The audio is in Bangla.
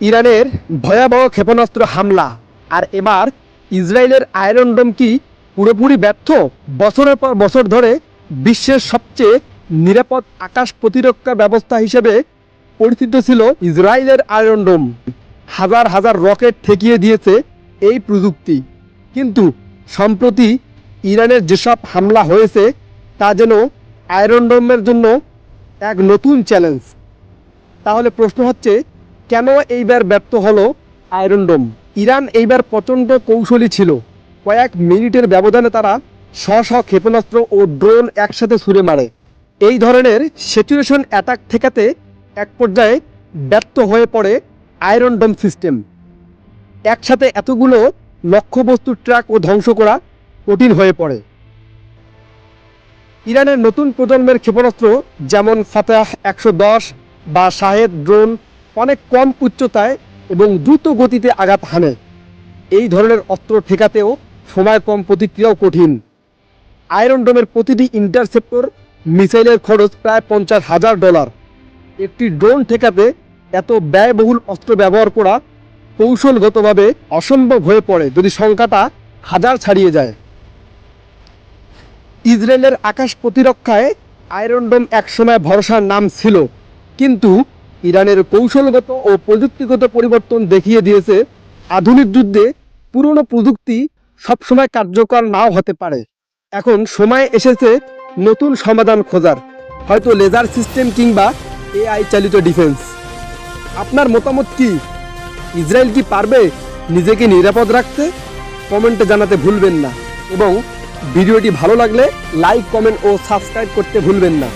ইরানের ভয়াবহ ক্ষেপণাস্ত্র হামলা। আর এবার ইসরায়েলের আয়রন ডোম কি পুরোপুরি ব্যর্থ? বছরের পর বছর ধরে বিশ্বের সবচেয়ে নিরাপদ আকাশ প্রতিরক্ষা ব্যবস্থা হিসেবে পরিচিত ছিল ইসরায়েলের আয়রন ডোম। হাজার হাজার রকেট ঠেকিয়ে দিয়েছে এই প্রযুক্তি। কিন্তু সম্প্রতি ইরানের যেসব হামলা হয়েছে, তা যেন আয়রন ডোমের জন্য এক নতুন চ্যালেঞ্জ। তাহলে প্রশ্ন হচ্ছে কেন এইবার ব্যর্থ হলো আয়রন ডোম ইরান এইবার প্রচণ্ড কৌশলী ছিল। কয়েক মিনিটের ব্যবধানে তারা স্ব স্ব ক্ষেপণাস্ত্র ও ড্রোন একসাথে ছুড়ে মারে। এই ধরনের সিচুয়েশন অ্যাটাক ঠেকাতে এক পর্যায়ে ব্যর্থ হয়ে পড়ে আয়রন ডোম সিস্টেম একসাথে এতগুলো লক্ষ্যবস্তু ট্র্যাক ও ধ্বংস করা কঠিন হয়ে পড়ে। ইরানের নতুন প্রজন্মের ক্ষেপণাস্ত্র যেমন ফাতাহ একশো দশ বা শাহেদ ড্রোন অনেক কম উচ্চতায় এবং দ্রুত গতিতে আঘাত হানে। এই ধরনের অস্ত্র ঠেকাতেও সময় কম, প্রতিক্রিয়াও কঠিন। আয়রন ডোমের প্রতিটি ইন্টারসেপ্টর মিসাইলের খরচ প্রায় পঞ্চাশ হাজার ডলার। একটি ড্রোন ঠেকাতে এত ব্যয়বহুল অস্ত্র ব্যবহার করা কৌশলগতভাবে অসম্ভব হয়ে পড়ে যদি সংখ্যাটা হাজার ছাড়িয়ে যায়। ইসরায়েলের আকাশ প্রতিরক্ষায় আয়রন ডোম একসময় ভরসার নাম ছিল, কিন্তু ইরানের কৌশলগত ও প্রযুক্তিগত পরিবর্তন দেখিয়ে দিয়েছে, আধুনিক যুদ্ধে পুরনো প্রযুক্তি সবসময় কার্যকর নাও হতে পারে। এখন সময় এসেছে নতুন সমাধান খোঁজার, হয়তো লেজার সিস্টেম কিংবা এআই চালিত ডিফেন্স। আপনার মতামত কি? ইসরায়েল কি পারবে নিজেকে নিরাপদ রাখতে? কমেন্টে জানাতে ভুলবেন না। এবং ভিডিওটি ভালো লাগলে লাইক, কমেন্ট ও সাবস্ক্রাইব করতে ভুলবেন না।